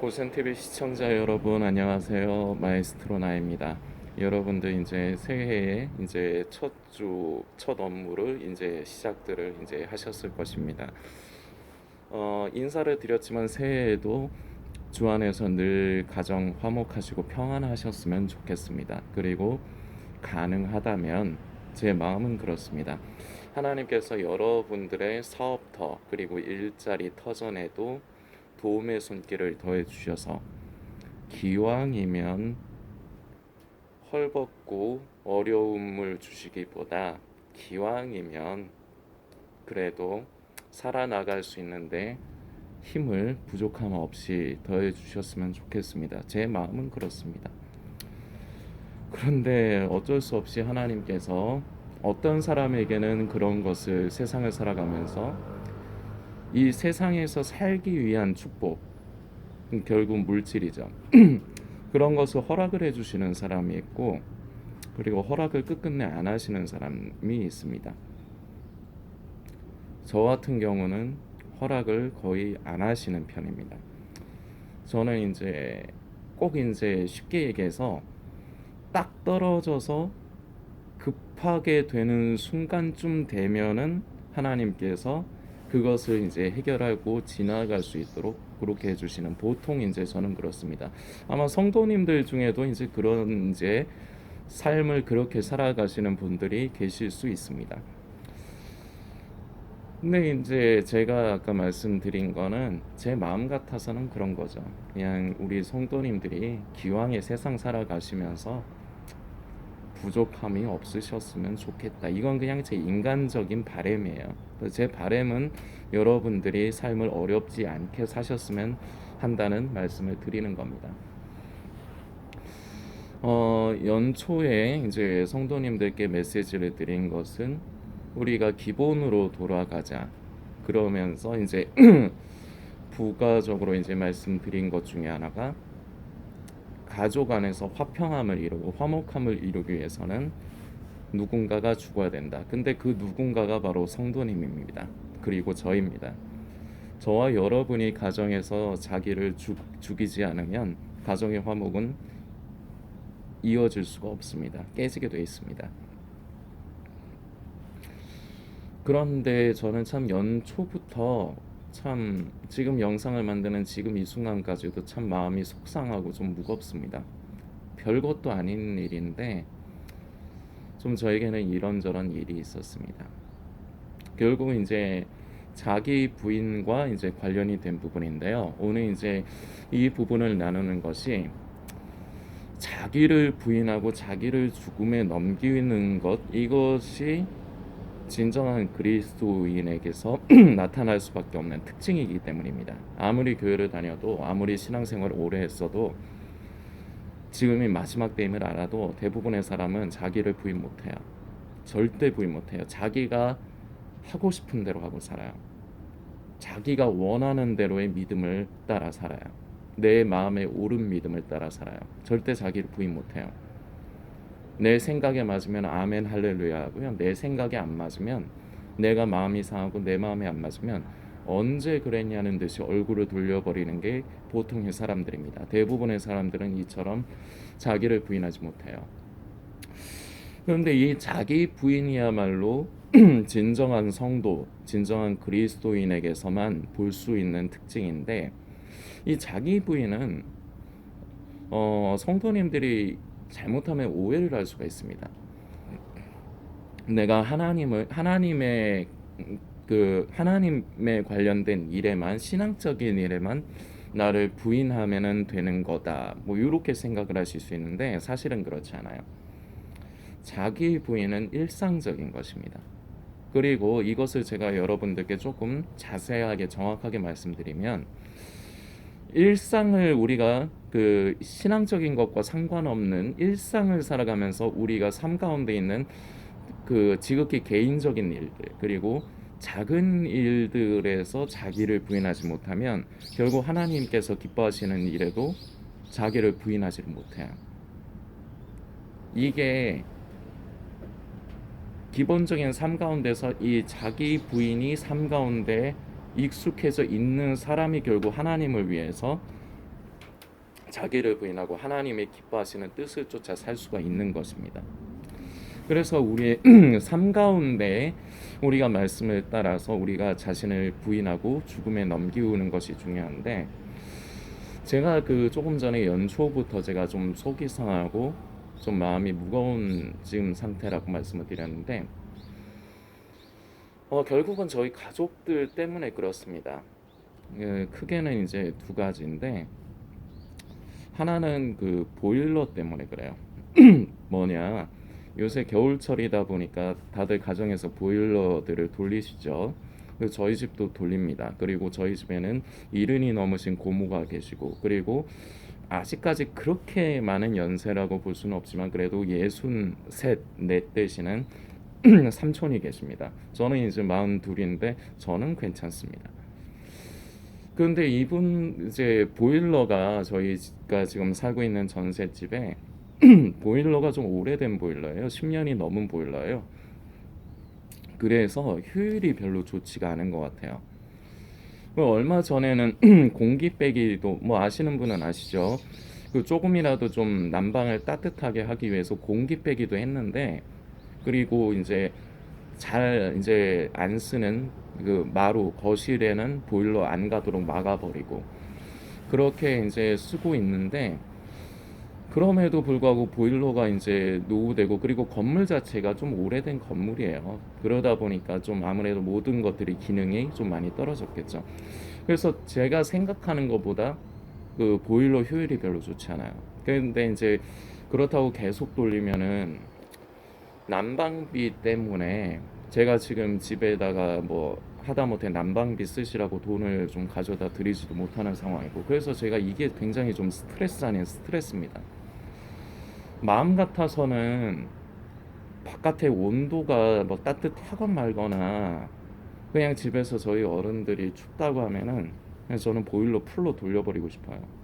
고센TV 시청자 여러분 안녕하세요. 마에스트로 나입니다. 여러분들 이제 새해에 이제 첫 주 첫 업무를 이제 시작들을 이제 하셨을 것입니다. 어, 인사를 드렸지만 새해에도 주 안에서 늘 가정 화목하시고 평안하셨으면 좋겠습니다. 그리고 가능하다면 제 마음은 그렇습니다. 하나님께서 여러분들의 사업터 그리고 일자리 터전에도 도움의 손길을 더해 주셔서 기왕이면 헐벗고 어려움을 주시기보다 기왕이면 그래도 살아나갈 수 있는데 힘을 부족함 없이 더해 주셨으면 좋겠습니다. 제 마음은 그렇습니다. 그런데 어쩔 수 없이 하나님께서 어떤 사람에게는 그런 것을 세상을 살아가면서 이 세상에서 살기 위한 축복 음, 결국 물질이죠. 그런 것을 허락을 해주시는 사람이 있고 그리고 허락을 끝끝내 안 하시는 사람이 있습니다. 저 같은 경우는 허락을 거의 안 하시는 편입니다. 저는 이제 꼭 이제 쉽게 얘기해서 딱 떨어져서 급하게 되는 순간쯤 되면은 하나님께서 그것을 이제 해결하고 지나갈 수 있도록 그렇게 해주시는 보통 이제 저는 그렇습니다. 아마 성도님들 중에도 이제 그런 이제 삶을 그렇게 살아가시는 분들이 계실 수 있습니다. 근데 이제 제가 아까 말씀드린 거는 제 마음 같아서는 그런 거죠. 그냥 우리 성도님들이 기왕에 세상 살아가시면서 부족함이 없으셨으면 좋겠다. 이건 그냥 제 인간적인 바램이에요. 제 바램은 여러분들이 삶을 어렵지 않게 사셨으면 한다는 말씀을 드리는 겁니다. 어, 연초에 이제 성도님들께 메시지를 드린 것은 우리가 기본으로 돌아가자. 그러면서 이제 부가적으로 이제 말씀드린 것 중에 하나가 가족 안에서 화평함을 이루고 화목함을 이루기 위해서는 누군가가 죽어야 된다. 근데 그 누군가가 바로 성도님입니다. 그리고 저입니다. 저와 여러분이 가정에서 자기를 죽, 죽이지 않으면 가정의 화목은 이어질 수가 없습니다. 깨지게 돼 있습니다. 그런데 저는 참 연초부터 참 지금 영상을 만드는 지금 이 순간까지도 참 마음이 속상하고 좀 무겁습니다. 별것도 아닌 일인데 좀 저에게는 이런저런 일이 있었습니다. 결국 이제 자기 부인과 이제 관련이 된 부분인데요. 오늘 이제 이 부분을 나누는 것이 자기를 부인하고 자기를 죽음에 넘기는 것 이것이 진정한 그리스도인에게서 나타날 수밖에 없는 특징이기 때문입니다. 아무리 교회를 다녀도 아무리 신앙생활을 오래 했어도 지금이 마지막 때임을 알아도 대부분의 사람은 자기를 부인 못해요. 절대 부인 못해요. 자기가 하고 싶은 대로 하고 살아요. 자기가 원하는 대로의 믿음을 따라 살아요. 내 마음에 옳은 믿음을 따라 살아요. 절대 자기를 부인 못해요. 내 생각에 맞으면 아멘 할렐루야 하고요. 내 생각에 안 맞으면 내가 마음이 상하고 내 마음에 안 맞으면 언제 그랬냐는 듯이 얼굴을 돌려버리는 게 보통의 사람들입니다. 대부분의 사람들은 이처럼 자기를 부인하지 못해요. 그런데 이 자기 부인이야말로 진정한 성도, 진정한 그리스도인에게서만 볼 수 있는 특징인데 이 자기 부인은 어, 성도님들이 잘못하면 오해를 할 수가 있습니다. 내가 하나님을 하나님의 그 하나님에 관련된 일에만 신앙적인 일에만 나를 부인하면은 되는 거다. 뭐 이렇게 생각을 하실 수 있는데 사실은 그렇지 않아요. 자기 부인은 일상적인 것입니다. 그리고 이것을 제가 여러분들께 조금 자세하게 정확하게 말씀드리면 일상을 우리가 그 신앙적인 것과 상관없는 일상을 살아가면서 우리가 삶 가운데 있는 그 지극히 개인적인 일들 그리고 작은 일들에서 자기를 부인하지 못하면 결국 하나님께서 기뻐하시는 일에도 자기를 부인하지 못해요. 이게 기본적인 삶 가운데서 이 자기 부인이 삶 가운데 익숙해져 있는 사람이 결국 하나님을 위해서 자기를 부인하고 하나님의 기뻐하시는 뜻을 쫓아 살 수가 있는 것입니다. 그래서 우리의 삶 가운데 우리가 말씀을 따라서 우리가 자신을 부인하고 죽음에 넘기우는 것이 중요한데 제가 그 조금 전에 연초부터 제가 좀 속이 상하고 좀 마음이 무거운 지금 상태라고 말씀을 드렸는데 어, 결국은 저희 가족들 때문에 그렇습니다. 예, 크게는 이제 두 가지인데 하나는 그 보일러 때문에 그래요. 뭐냐 요새 겨울철이다 보니까 다들 가정에서 보일러들을 돌리시죠. 저희 집도 돌립니다. 그리고 저희 집에는 이른이 넘으신 고모가 계시고 그리고 아직까지 그렇게 많은 연세라고 볼 수는 없지만 그래도 예순 셋넷 되시는 삼촌이 계십니다. 저는 이제 마흔 둘인데 저는 괜찮습니다. 그런데 이분 이제 보일러가 저희가 지금 살고 있는 전셋집에 보일러가 좀 오래된 보일러예요. 10년이 넘은 보일러예요. 그래서 효율이 별로 좋지가 않은 것 같아요. 그 얼마 전에는 공기 빼기도 뭐 아시는 분은 아시죠? 그 조금이라도 좀 난방을 따뜻하게 하기 위해서 공기 빼기도 했는데 그리고 이제 잘 이제 안 쓰는 그 마루 거실에는 보일러 안 가도록 막아버리고 그렇게 이제 쓰고 있는데 그럼에도 불구하고 보일러가 이제 노후되고 그리고 건물 자체가 좀 오래된 건물이에요. 그러다 보니까 좀 아무래도 모든 것들이 기능이 좀 많이 떨어졌겠죠. 그래서 제가 생각하는 것보다 그 보일러 효율이 별로 좋지 않아요. 근데 이제 그렇다고 계속 돌리면은 난방비 때문에 제가 지금 집에다가 뭐 하다못해 난방비 쓰시라고 돈을 좀 가져다 드리지도 못하는 상황이고 그래서 제가 이게 굉장히 좀 스트레스 아닌 스트레스입니다. 마음 같아서는 바깥의 온도가 뭐 따뜻하건 말거나 그냥 집에서 저희 어른들이 춥다고 하면은 저는 보일러 풀로 돌려버리고 싶어요.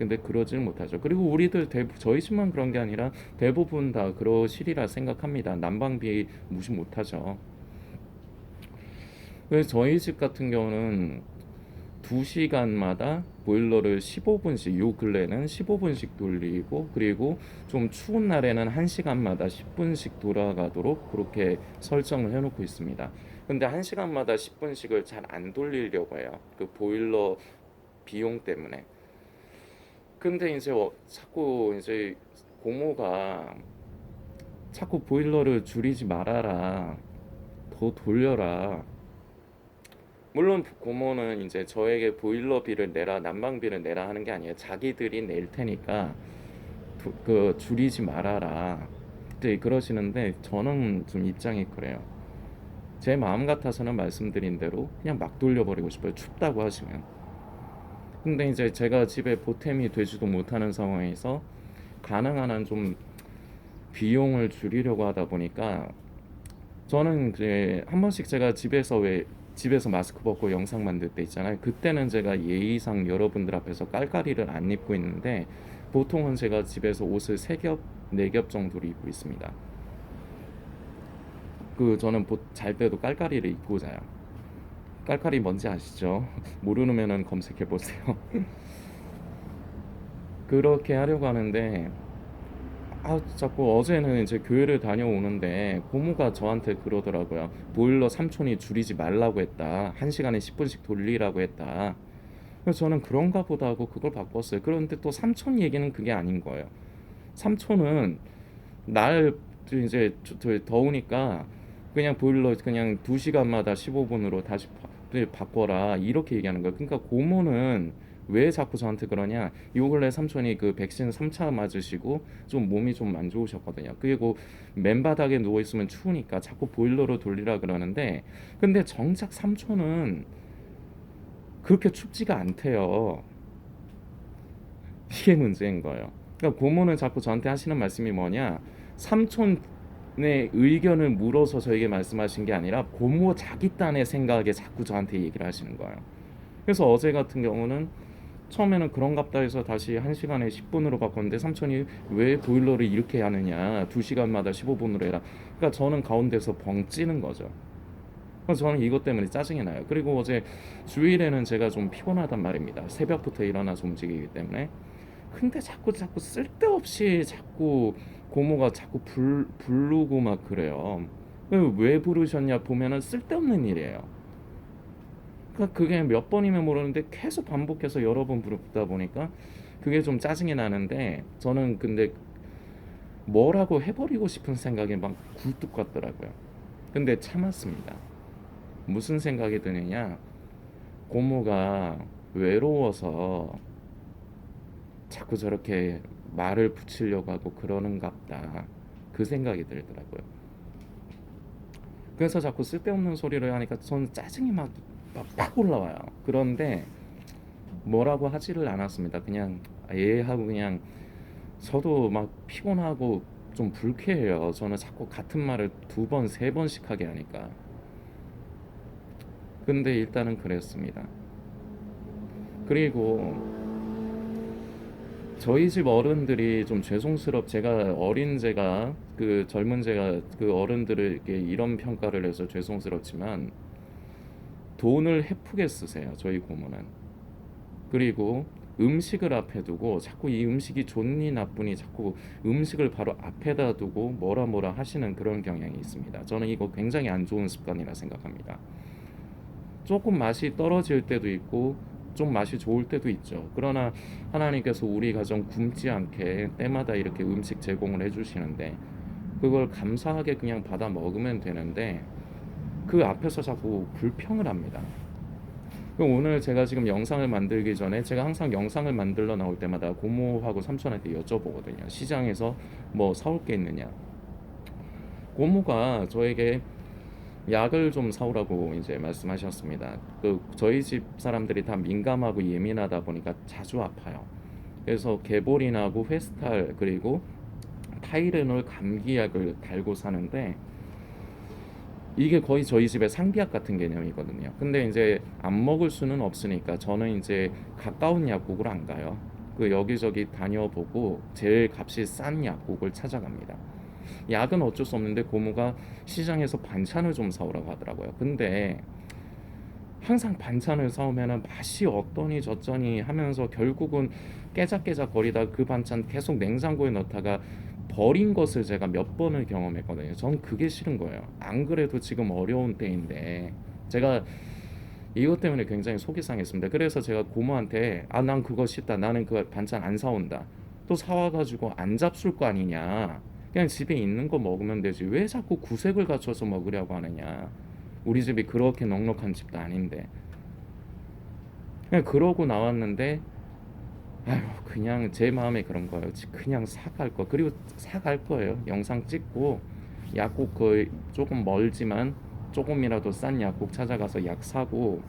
근데 그러지는 못하죠. 그리고 우리들 대, 저희 집만 그런 게 아니라 대부분 다 그러시리라 생각합니다. 난방비 무시 못하죠. 그래서 저희 집 같은 경우는 2시간마다 보일러를 15분씩 요 근래는 15분씩 돌리고 그리고 좀 추운 날에는 1시간마다 10분씩 돌아가도록 그렇게 설정을 해 놓고 있습니다. 근데 1시간마다 10분씩을 잘 안 돌리려고 해요. 그 보일러 비용 때문에. 근데 이제 어, 자꾸 이제 고모가 자꾸 보일러를 줄이지 말아라. 더 돌려라. 물론 고모는 이제 저에게 보일러비를 내라, 난방비를 내라 하는 게 아니에요. 자기들이 낼 테니까 부- 그 줄이지 말아라. 네, 그러시는데 저는 좀 입장이 그래요. 제 마음 같아서는 말씀드린 대로 그냥 막 돌려버리고 싶어요. 춥다고 하시면. 근데 이제 제가 집에 보탬이 되지도 못하는 상황에서 가능한 한 좀 비용을 줄이려고 하다 보니까 저는 이제 한 번씩 제가 집에서 왜 집에서 마스크 벗고 영상 만들 때 있잖아요. 그때는 제가 예의상 여러분들 앞에서 깔깔이를 안 입고 있는데 보통은 제가 집에서 옷을 세 겹, 네 겹 정도로 입고 있습니다. 그 저는 보- 잘 때도 깔깔이를 입고 자요. 깔깔이 뭔지 아시죠? 모르면은 검색해 보세요. 그렇게 하려고 하는데 아 자꾸 어제는 이제 교회를 다녀오는데 고모가 저한테 그러더라고요. 보일러 삼촌이 줄이지 말라고 했다. 한 시간에 10분씩 돌리라고 했다. 그래서 저는 그런가 보다 하고 그걸 바꿨어요. 그런데 또 삼촌 얘기는 그게 아닌 거예요. 삼촌은 날 이제 더우니까 그냥 보일러 그냥 2시간마다 15분으로 다시 바꿔라 이렇게 얘기하는 거예요. 그러니까 고모는 왜 자꾸 저한테 그러냐? 요 근래 삼촌이 그 백신 3차 맞으시고 좀 몸이 좀 안 좋으셨거든요. 그리고 맨바닥에 누워 있으면 추우니까 자꾸 보일러로 돌리라 그러는데 근데 정작 삼촌은 그렇게 춥지가 않대요. 이게 문제인 거예요. 그러니까 고모는 자꾸 저한테 하시는 말씀이 뭐냐? 삼촌 의 의견을 물어서 저에게 말씀하신 게 아니라 고모 자기 딴의 생각에 자꾸 저한테 얘기를 하시는 거예요. 그래서 어제 같은 경우는 처음에는 그런갑다 해서 다시 1시간에 10분으로 바꿨는데 삼촌이 왜 보일러를 이렇게 하느냐 2시간마다 15분으로 해라 그러니까 저는 가운데서 벙 찌는 거죠 그래서 저는 이것 때문에 짜증이 나요. 그리고 어제 주일에는 제가 좀 피곤하단 말입니다. 새벽부터 일어나서 움직이기 때문에. 근데 자꾸 자꾸 쓸데없이 자꾸 고모가 자꾸 불, 부르고 막 그래요. 왜 부르셨냐 보면은 쓸데없는 일이에요. 그러니까 그게 몇 번이면 모르는데 계속 반복해서 여러 번 부르다 보니까 그게 좀 짜증이 나는데 저는 근데 뭐라고 해버리고 싶은 생각이 막 굴뚝 같더라고요. 근데 참았습니다. 무슨 생각이 드느냐? 고모가 외로워서 자꾸 저렇게 말을 붙이려고 하고 그러는갑다. 그 생각이 들더라고요. 그래서 자꾸 쓸데없는 소리를 하니까 저는 짜증이 막, 막, 막 올라와요. 그런데 뭐라고 하지를 않았습니다. 그냥 예 하고 그냥 저도 막 피곤하고 좀 불쾌해요. 저는 자꾸 같은 말을 두 번, 세 번씩 하게 하니까. 근데 일단은 그랬습니다. 그리고 저희 집 어른들이 좀 죄송스럽 제가 어린 제가 그 젊은 제가 그 어른들에게 이런 평가를 해서 죄송스럽지만 돈을 헤프게 쓰세요. 저희 고모는. 그리고 음식을 앞에 두고 자꾸 이 음식이 좋니 나쁘니 자꾸 음식을 바로 앞에다 두고 뭐라 뭐라 하시는 그런 경향이 있습니다. 저는 이거 굉장히 안 좋은 습관이라 생각합니다. 조금 맛이 떨어질 때도 있고 좀 맛이 좋을 때도 있죠. 그러나 하나님께서 우리 가정 굶지 않게 때마다 이렇게 음식 제공을 해주시는데 그걸 감사하게 그냥 받아 먹으면 되는데 그 앞에서 자꾸 불평을 합니다. 오늘 제가 지금 영상을 만들기 전에 제가 항상 영상을 만들러 나올 때마다 고모하고 삼촌한테 여쭤보거든요. 시장에서 뭐 사올 게 있느냐. 고모가 저에게 약을 좀 사오라고 이제 말씀하셨습니다. 그 저희 집 사람들이 다 민감하고 예민하다 보니까 자주 아파요. 그래서 개보린하고 회스탈 그리고 타이레놀 감기약을 달고 사는데 이게 거의 저희 집의 상비약 같은 개념이거든요. 근데 이제 안 먹을 수는 없으니까 저는 이제 가까운 약국을 안 가요. 그 여기저기 다녀보고 제일 값이 싼 약국을 찾아갑니다. 약은 어쩔 수 없는데 고모가 시장에서 반찬을 좀 사오라고 하더라고요. 근데 항상 반찬을 사오면은 맛이 어떠니 저쩌니 하면서 결국은 깨작깨작 거리다 그 반찬 계속 냉장고에 넣다가 버린 것을 제가 몇 번을 경험했거든요. 전 그게 싫은 거예요. 안 그래도 지금 어려운 때인데 제가 이것 때문에 굉장히 속이 상했습니다. 그래서 제가 고모한테 아 난 그거 싫다. 나는 그 반찬 안 사온다. 또 사와가지고 안 잡술 거 아니냐. 그냥 집에 있는 거 먹으면 되지. 왜 자꾸 구색을 갖춰서 먹으려고 하느냐. 우리 집이 그렇게 넉넉한 집도 아닌데. 그냥 그러고 나왔는데 아유 그냥 제 마음에 그런 거예요. 그냥 사갈 거. 그리고 사갈 거예요. 영상 찍고 약국 그 조금 멀지만 조금이라도 싼 약국 찾아가서 약 사고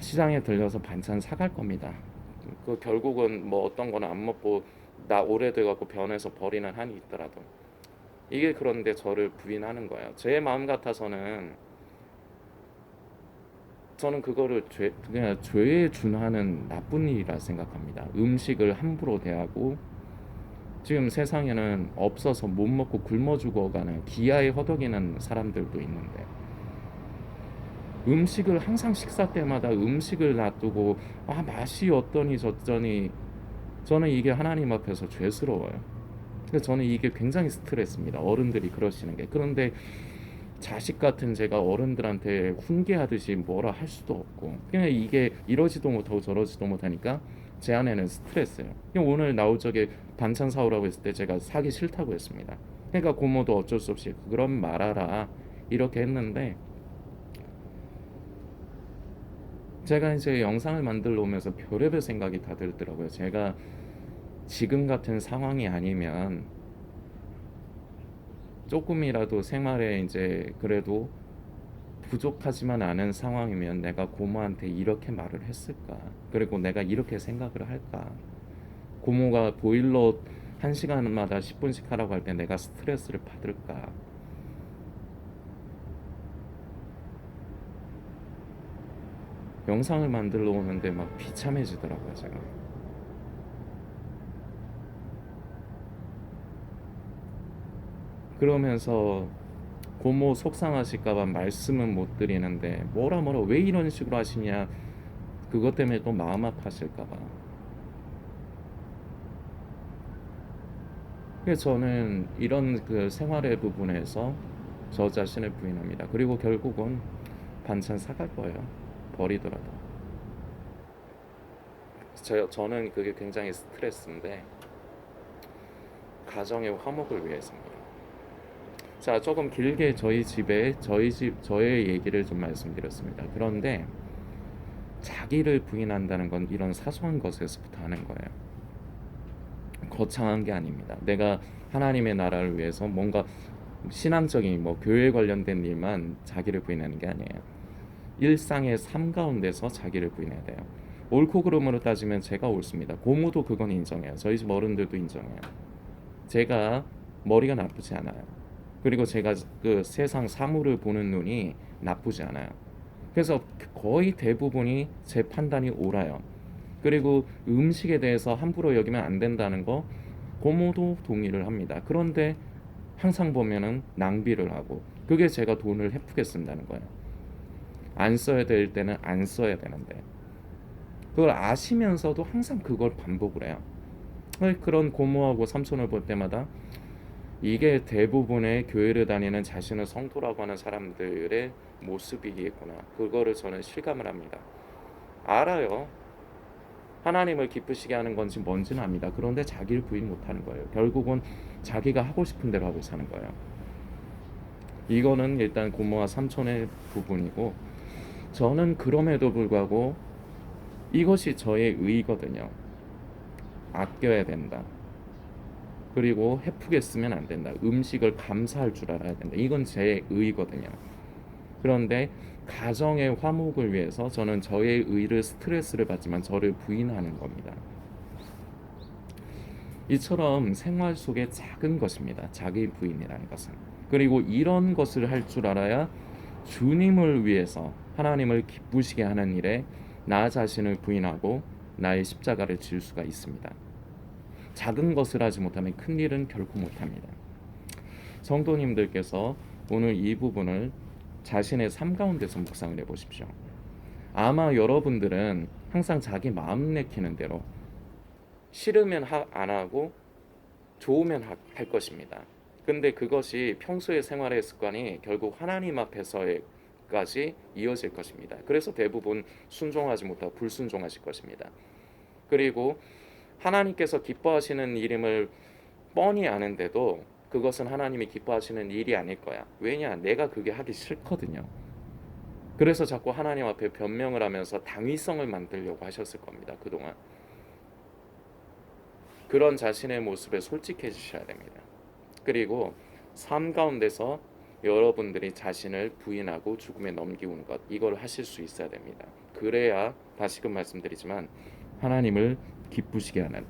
시장에 들려서 반찬 사갈 겁니다. 그 결국은 뭐 어떤 거는 안 먹고 나 오래돼 갖고 변해서 버리는 한이 있더라도 이게 그런데 저를 부인하는 거예요. 제 마음 같아서는 저는 그거를 죄 그냥 죄에 준하는 나쁜 일이라 생각합니다. 음식을 함부로 대하고 지금 세상에는 없어서 못 먹고 굶어 죽어가는 기아에 허덕이는 사람들도 있는데 음식을 항상 식사 때마다 음식을 놔두고 아 맛이 어떠니 저쩌니 저는 이게 하나님 앞에서 죄스러워요. 그래서 저는 이게 굉장히 스트레스입니다. 어른들이 그러시는 게 그런데 자식 같은 제가 어른들한테 훈계하듯이 뭐라 할 수도 없고 그냥 이게 이러지도 못하고 저러지도 못하니까 제 안에는 스트레스예요. 오늘 나올 적에 반찬 사오라고 했을 때 제가 사기 싫다고 했습니다. 그러니까 고모도 어쩔 수 없이 그럼 말아라 이렇게 했는데 제가 이제 영상을 만들러 오면서 별의별 생각이 다 들더라고요. 제가 지금 같은 상황이 아니면 조금이라도 생활에 이제 그래도 부족하지만 않은 상황이면 내가 고모한테 이렇게 말을 했을까? 그리고 내가 이렇게 생각을 할까? 고모가 보일러 한 시간마다 10분씩 하라고 할 때 내가 스트레스를 받을까? 영상을 만들러 오는데 막 비참해지더라고요, 제가. 그러면서 고모 속상하실까봐 말씀은 못 드리는데 뭐라 뭐라 왜 이런 식으로 하시냐 그것 때문에 또 마음 아파하실까봐 그래서 저는 이런 그 생활의 부분에서 저 자신을 부인합니다. 그리고 결국은 반찬 사갈 거예요. 버리더라도. 저, 저는 그게 굉장히 스트레스인데 가정의 화목을 위해서입니다. 자, 조금 길게 저희 집에 저희 집 저의 얘기를 좀 말씀드렸습니다. 그런데 자기를 부인한다는 건 이런 사소한 것에서부터 하는 거예요. 거창한 게 아닙니다. 내가 하나님의 나라를 위해서 뭔가 신앙적인 뭐 교회 관련된 일만 자기를 부인하는 게 아니에요. 일상의 삶 가운데서 자기를 부인해야 돼요. 옳고 그름으로 따지면 제가 옳습니다. 고모도 그건 인정해요. 저희 집 어른들도 인정해요. 제가 머리가 나쁘지 않아요. 그리고 제가 그 세상 사물을 보는 눈이 나쁘지 않아요. 그래서 거의 대부분이 제 판단이 옳아요. 그리고 음식에 대해서 함부로 여기면 안 된다는 거 고모도 동의를 합니다. 그런데 항상 보면은 낭비를 하고 그게 제가 돈을 헤프게 쓴다는 거예요. 안 써야 될 때는 안 써야 되는데 그걸 아시면서도 항상 그걸 반복을 해요. 그런 고모하고 삼촌을 볼 때마다 이게 대부분의 교회를 다니는 자신을 성도라고 하는 사람들의 모습이겠구나. 그거를 저는 실감을 합니다. 알아요. 하나님을 기쁘시게 하는 건지 뭔지는 압니다. 그런데 자기를 부인 못하는 거예요. 결국은 자기가 하고 싶은 대로 하고 사는 거예요. 이거는 일단 고모와 삼촌의 부분이고 저는 그럼에도 불구하고 이것이 저의 의거든요. 아껴야 된다. 그리고 해프게 쓰면 안 된다. 음식을 감사할 줄 알아야 된다. 이건 제 의거든요. 그런데 가정의 화목을 위해서 저는 저의 의를 스트레스를 받지만 저를 부인하는 겁니다. 이처럼 생활 속의 작은 것입니다. 자기 부인이라는 것은. 그리고 이런 것을 할 줄 알아야 주님을 위해서 하나님을 기쁘시게 하는 일에 나 자신을 부인하고 나의 십자가를 질 수가 있습니다. 작은 것을 하지 못하면 큰 일은 결코 못합니다. 성도님들께서 오늘 이 부분을 자신의 삶 가운데서 묵상을 해보십시오. 아마 여러분들은 항상 자기 마음 내키는 대로 싫으면 하, 안 하고 좋으면 하, 할 것입니다. 근데 그것이 평소의 생활의 습관이 결국 하나님 앞에서까지 이어질 것입니다. 그래서 대부분 순종하지 못하고 불순종하실 것입니다. 그리고 하나님께서 기뻐하시는 이름을 뻔히 아는데도 그것은 하나님이 기뻐하시는 일이 아닐 거야. 왜냐? 내가 그게 하기 싫거든요. 그래서 자꾸 하나님 앞에 변명을 하면서 당위성을 만들려고 하셨을 겁니다. 그동안. 그런 자신의 모습에 솔직해지셔야 됩니다. 그리고 삶 가운데서 여러분들이 자신을 부인하고 죽음에 넘기는 것 이걸 하실 수 있어야 됩니다. 그래야 다시금 말씀드리지만 하나님을 기쁘시게 하는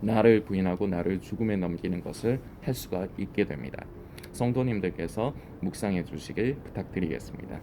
나를 부인하고 나를 죽음에 넘기는 것을 할 수가 있게 됩니다. 성도님들께서 묵상해 주시길 부탁드리겠습니다.